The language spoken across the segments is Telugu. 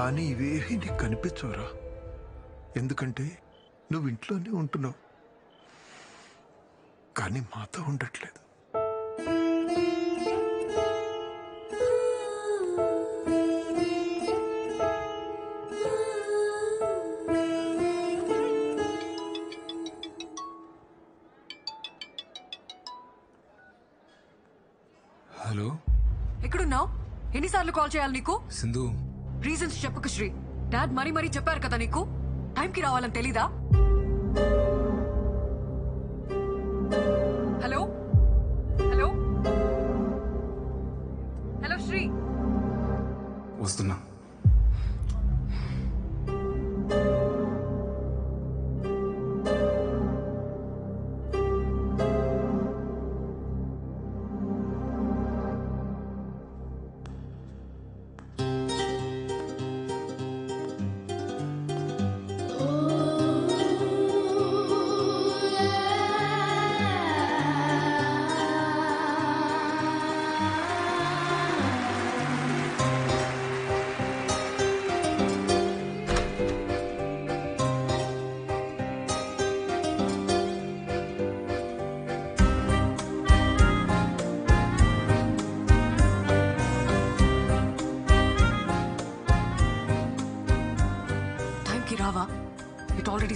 కానీ ఇవేవి నీకు కనిపించవురా. ఎందుకంటే నువ్వు ఇంట్లోనే ఉంటున్నావు. కానీ మాతో ఉండట్లేదు. హలో? ఎక్కడున్నావు? ఎన్నిసార్లు కాల్ చేయాలి నీకు? సింధు. రీజన్స్ చెప్పకు శ్రీ. డాడ్ మరీ మరీ చెప్పారు కదా నీకు? టైంకి రావాలని తెలీదా?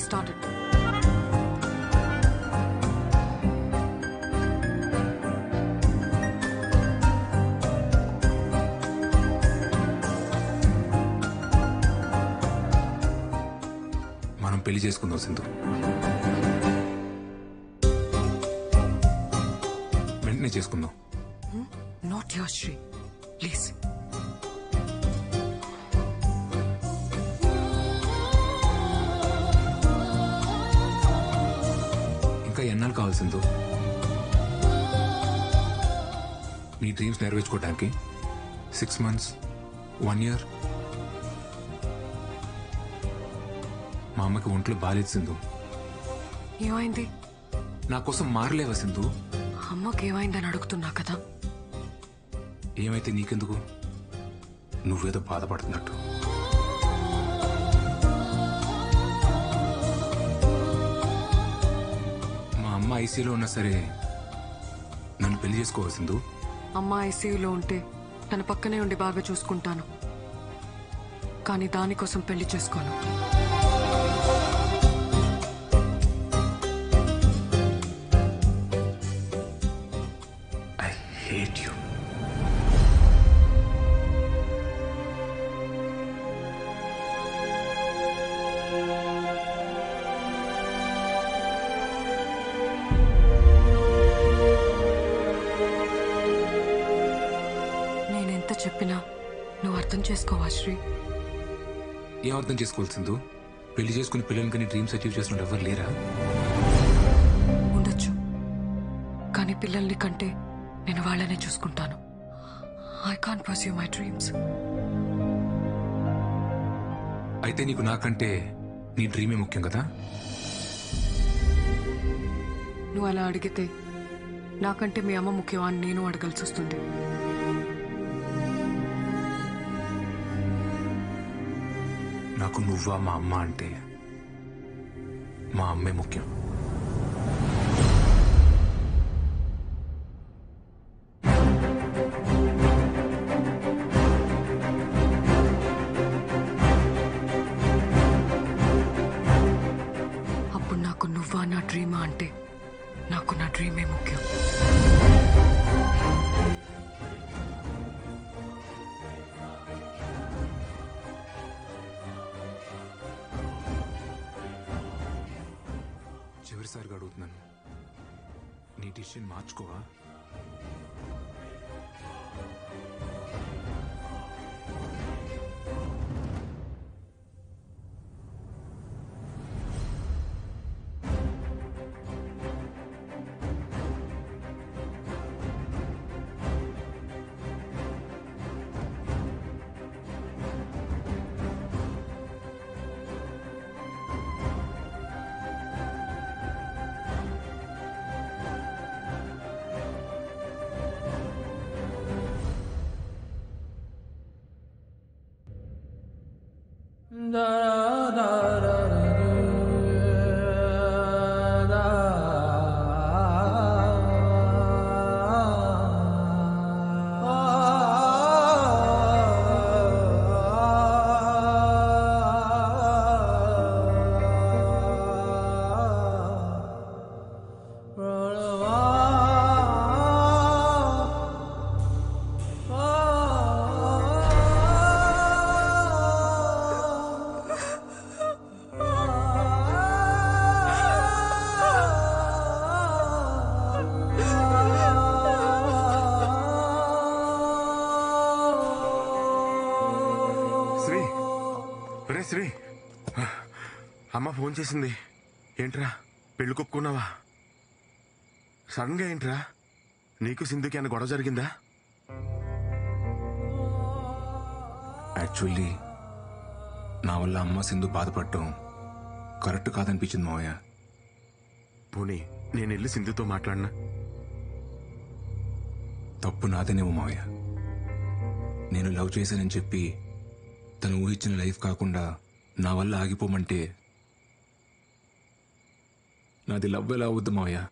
స్టార్టెడ్ మనం పెళ్ళి చేసుకుందాం సింధు. వెంటనే చేసుకుందాం. నాట్ యువర్ శ్రీ ప్లీజ్ ఇంకా ఎన్నాళ్ళు కావాలి సింధు నీ డ్రీమ్స్ నెరవేర్చుకోవడానికి సిక్స్ మంత్స్ వన్ ఇయర్ మా అమ్మకి ఒంట్లో బాలేదు సింధు. ఏమైంది? నా కోసం మారలేవా సింధు? అమ్మకి ఏమైందని అడుగుతున్నా కదా. ఏమైతే నీకెందుకు? నువ్వేదో బాధపడుతున్నట్టు. ఐసీలో ఉన్నా సరే నన్ను పెళ్ళి చేసుకోవాల్సిందు అమ్మ ఐసీయూలో ఉంటే తన పక్కనే ఉండి బాగా చూసుకుంటాను. కానీ దానికోసం పెళ్ళి చేసుకోను. చేసుకోవా శ్రీ? ఏం అర్థం చేసుకోవాల్సిందు పెళ్ళి చేసుకుని పిల్లల్ని కానీ డ్రీమ్స్ అచీవ్ చేసిన ఎవరు లేరా? ఉండొచ్చు. కానీ పిల్లల్ని కంటే నేను వాళ్ళనే చూసుకుంటాను. I can pursue my dreams అయితే నీకు నాకంటే నీ డ్రీమే ముఖ్యం కదా? నువ్వు అలా అడిగితే నాకంటే మీ అమ్మ ముఖ్యమా అని నేను అడగాల్సి వస్తుంది. నాకు నువ్వా మా అమ్మ అంటే మా అమ్మే ముఖ్యం. చివరిసారిగా అడుగుతున్నాను నీ డిసిషన్ మార్చుకోవా ఫోన్ చేసింది. ఏంట్రా పెళ్ళి కొప్పుకున్నావా? సడన్గా ఏంట్రా? నీకు సింధుకి అన్న గొడవ జరిగిందా? యాక్చువల్లీ నా వల్ల అమ్మ సింధు బాధపడటం కరెక్ట్ కాదనిపించింది మావయ్య. పోనీ నేను వెళ్ళి సింధుతో మాట్లాడినా? తప్పు నాదేనేమో మావయ్య. నేను లవ్ చేశానని చెప్పి తను ఊహించిన లైఫ్ కాకుండా నా వల్ల ఆగిపోమంటే నాది లవ్ ఎలా అవుద్దు మావయ్య?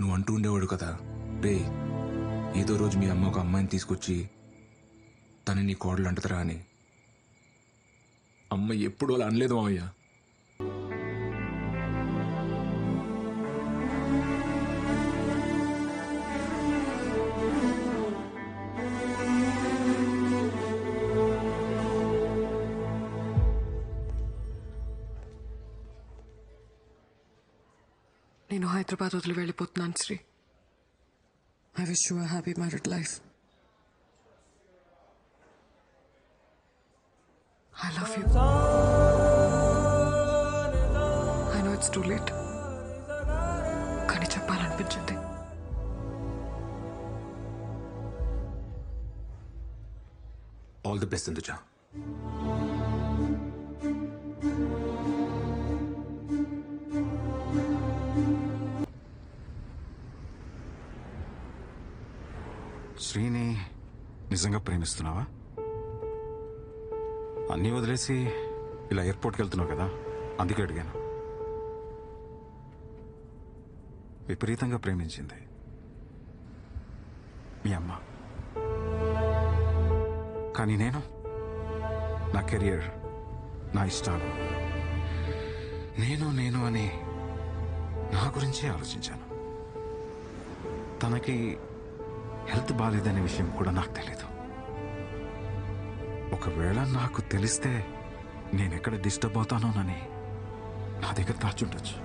నువ్వు అంటూ ఉండేవాడు కదా. రే ఏదో రోజు మీ అమ్మ ఒక అమ్మాయిని తీసుకొచ్చి తను నీ కోడలు అంటదరా అని. అమ్మ ఎప్పుడు అలా అనలేదు మావయ్య. హైదరాబాద్ వదిలి వెళ్ళిపోతున్నాను Sri. I wish you happy married life I love you I know it's too late కానీ చెప్పాలనిపించింది. ఆల్ ది బెస్ట్ ఎందుచా శ్రీని నిజంగా ప్రేమిస్తున్నావా? అన్నీ వదిలేసి ఇలా ఎయిర్పోర్ట్కి వెళ్తున్నావు కదా అందుకే అడిగాను. విపరీతంగా ప్రేమించింది మీ అమ్మ. కానీ నేను నా కెరియర్ నా ఇష్టాలు నేను నేను అని నా గురించే ఆలోచించాను. తనకి హెల్త్ బాగాలేదనే విషయం కూడా నాకు తెలీదు. ఒకవేళ నాకు తెలిస్తే నేను ఎక్కడ డిస్టర్బ్ అవుతానోనని నా దగ్గర దాచుండొచ్చు.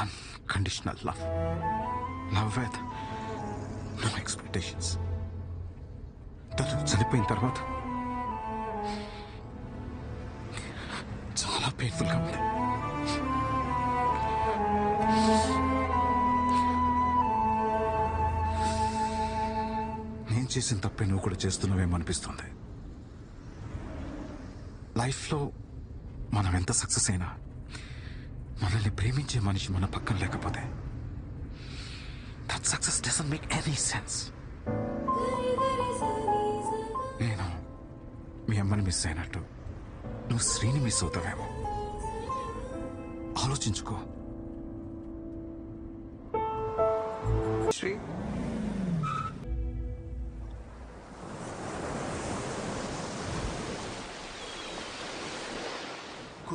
Unconditional love love with no expectations తను చనిపోయిన తర్వాత చాలా పెయిన్ఫుల్గా ఉంది. చేసిన తప్పే నువ్వు కూడా చేస్తున్నావేమో అనిపిస్తుంది. లైఫ్లో మనం ఎంత సక్సెస్ అయినా మనల్ని ప్రేమించే మనిషి మన పక్కన లేకపోతే that success doesn't make any sense నేను మీ అమ్మని మిస్ అయినట్టు నువ్వు శ్రీని మిస్ అవుతావేమో. ఆలోచించుకో.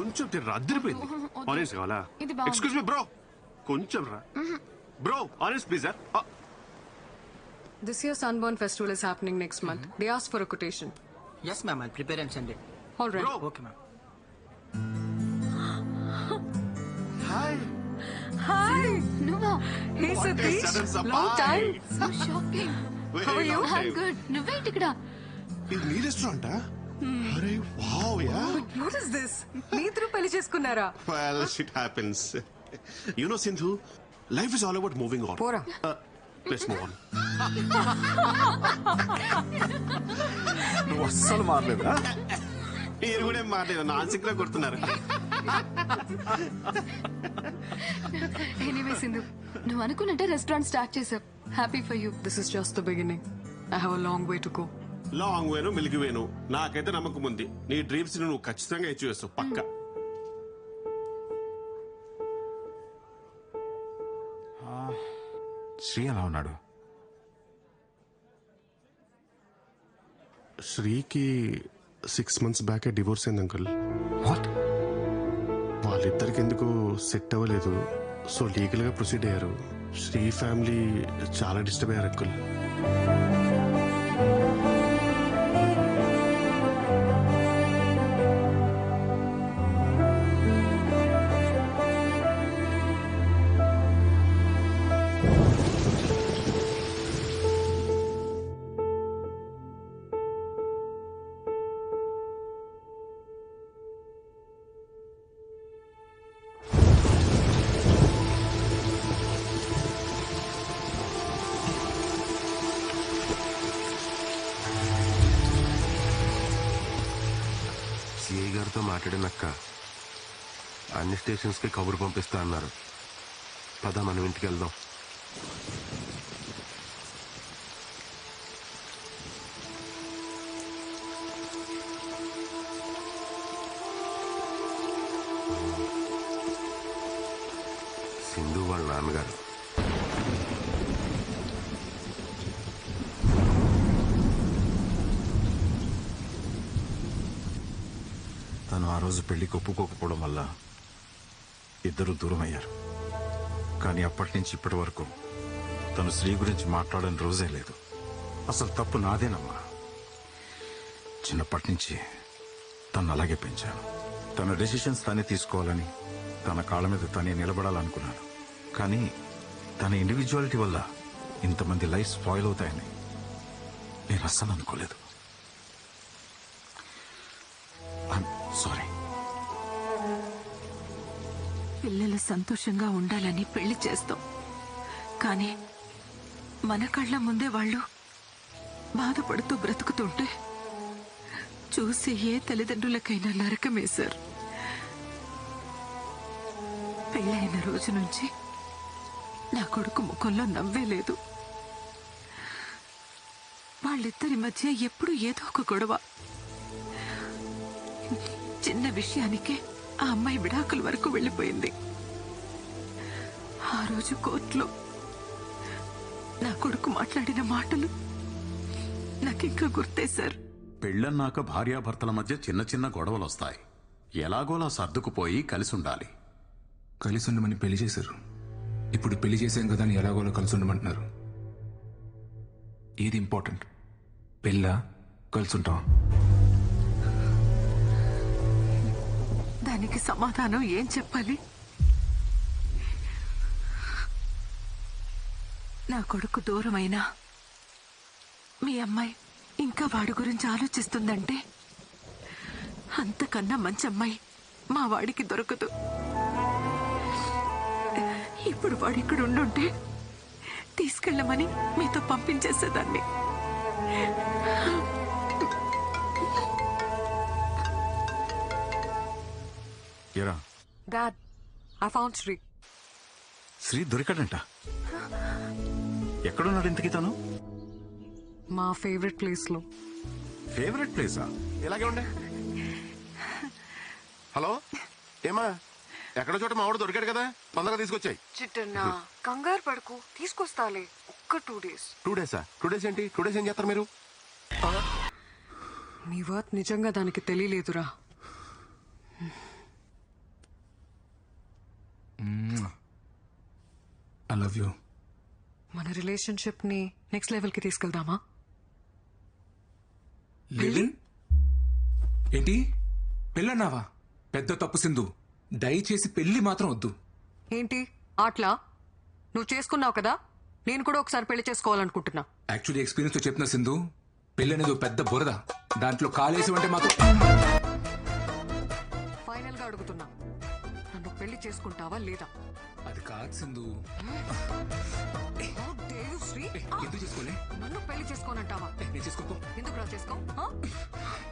కొంచెం తిర్రా అద్దరిపోయింది ఆరెంజ్ కావాలా ఇది బాగుంది. ఎక్స్క్యూజ్ మీ బ్రో కొంచెం రా bro orange please sir This year's Sunburn Festival is happening next month. They asked for a quotation. Yes, ma'am. I'll prepare and send it. All right. Bro. Okay, ma'am. Hi Hi. నువ్వా Hey, Satish. Long time. So shocking How are you? I good నువ్వేంటి ఇక్కడ ఇది మీ రెస్టారెంటా అరే wow yeah. What is this? మీ ఇద్దరు పెళ్ళి చేసుకున్నారా? Well shit happens you know Sindhu life is all about moving on పోరా. లెట్స్ మూవ్ ఆన్ నువ్వు అస్సలు మారలేదా? మీరు కూడా ఏం మాట్లాడారు నాన్సిక్లో కొడుతున్నారు. ఎనీవే సింధు నువ్వు అనుకున్నట్టే రెస్టారెంట్ స్టార్ట్ చేసావు happy for you this is just the beginning I have a long way to go long వేను మిల్కి వేను. నాకైతే నమ్మకం ఉంది. నీ డ్రీమ్స్ నువ్వు ఖచ్చితంగా అచీవ్ చేస్తావు పక్క. శ్రీ ఎలా ఉన్నాడు? శ్రీకి సిక్స్ మంత్స్ బ్యాక్ డివోర్స్ అయింది అంకుల్ వాట్ వాళ్ళిద్దరికి ఎందుకు సెట్ అవ్వలేదు. సో లీగల్గా ప్రొసీడ్ అయ్యారు. శ్రీ ఫ్యామిలీ చాలా డిస్టర్బ్ అయ్యారు అంకుల్ మాట్లాడినక్క. అన్ని స్టేషన్స్కి కబురు పంపిస్తా అన్నారు. పద మనం ఇంటికి వెళ్దాం. సింధు వాళ్ళ నాన్నగారు. తను ఆ రోజు పెళ్ళికి ఒప్పుకోకపోవడం వల్ల ఇద్దరు దూరం అయ్యారు కానీ అప్పటి నుంచి ఇప్పటి వరకు తను స్త్రీ గురించి మాట్లాడని రోజే లేదు. అసలు తప్పు నాదేనమ్మా. చిన్నప్పటి నుంచి తను అలాగే పెంచాను. తన డెసిషన్స్ తనే తీసుకోవాలని తన కాళ్ళ మీద తనే నిలబడాలనుకున్నాను. కానీ తన ఇండివిజువాలిటీ వల్ల ఇంతమంది లైఫ్ స్పాయిల్ అవుతాయని నేను అస్సలు అనుకోలేదు. సారీ. పిల్లలు సంతోషంగా ఉండాలని పెళ్ళి చేస్తాం. కానీ మన కళ్ళ ముందే వాళ్ళు బాధపడుతూ బ్రతుకుతుంటే చూసి ఏ తల్లిదండ్రులకైనా నరకమే సార్. పెళ్ళైన రోజు నుంచి నా కొడుకు ముఖంలో నవ్వే లేదు. వాళ్ళిద్దరి మధ్య ఎప్పుడు ఏదో ఒక గొడవ. చిన్న విషయానికే ఆ అమ్మాయి విడాకుల వరకు వెళ్ళిపోయింది. ఆ రోజు కోర్టులో నా కొడుకు మాట్లాడిన మాటలు నాకింకా గుర్తే సార్. పెళ్ళన్నాక భార్యాభర్తల మధ్య చిన్న చిన్న గొడవలు వస్తాయి ఎలాగోలా సర్దుకుపోయి కలిసి ఉండాలి కలిసి ఉండమని పెళ్ళి చేశారు. ఇప్పుడు పెళ్ళి చేశాం కదా అని ఎలాగోలో కలిసి ఉండమంటున్నారు ఏది ఇంపార్టెంట్? పెళ్ళా? కలిసి ఉంటాం దానికి సమాధానం ఏం చెప్పాలి? నా కొడుకు దూరమైనా మీ అమ్మాయి ఇంకా వాడి గురించి ఆలోచిస్తుందంటే అంతకన్నా మంచి అమ్మాయి మా వాడికి దొరకదు. ఇప్పుడు వాడు ఇక్కడ ఉండుంటే తీసుకెళ్ళమని మీతో పంపించేసేదాన్ని. ఎరా dad I found Sri. Sri దొరికాడంట. ఎక్కడున్నాడు ఇంతకి తను? మా ఫేవరెట్ ప్లేస్లో ఫేవరెట్ ప్లేసా? ఇలాగే ఉండే. హలో? ఏమా? ఎక్కడో చోట మావాడు దొరికాడు కదా? తొందరగా తీసుకొచ్చాయి. చిట్టన్నా కంగారు పడుకు. తీసుకొస్తాలే. ఒక్క టూ డేస్. టూ డేసా? టూ డేస్ ఏంటి? టూ డేస్ ఏం చేస్తారు మీరు? నీ వర్త్ నిజంగా దానికి తెలియలేదురా. ఐ లవ్ యూ మన రిలేషన్షిప్ని నెక్స్ట్ లెవెల్కి తీసుకెళ్దామా? లివిన్? ఏంటి? పెళ్ళన్నావా? పెద్ద తప్పు సింధు. దయచేసి పెళ్ళి మాత్రం వద్దు. ఏంటి? ఆట్లా? నువ్వు చేసుకున్నావు కదా? నేను కూడా ఒకసారి పెళ్ళి చేసుకోవాలనుకుంటున్నా. యాక్చువల్లీ ఎక్స్పీరియన్స్తో చెప్తున్నా సింధు పెళ్ళి అనేది ఓ పెద్ద బురద. దాంట్లో కాలేసి అంటే మాత్రం చేసుకుంటావా లేదా? అది కాదు Sindhu. How dare you, Shri. ఏ, ఎందుకు చేసుకోలే? నన్ను పెళ్ళి చేసుకోనంటావా? నేను చేసుకో ఎందుకు రా చేసుకో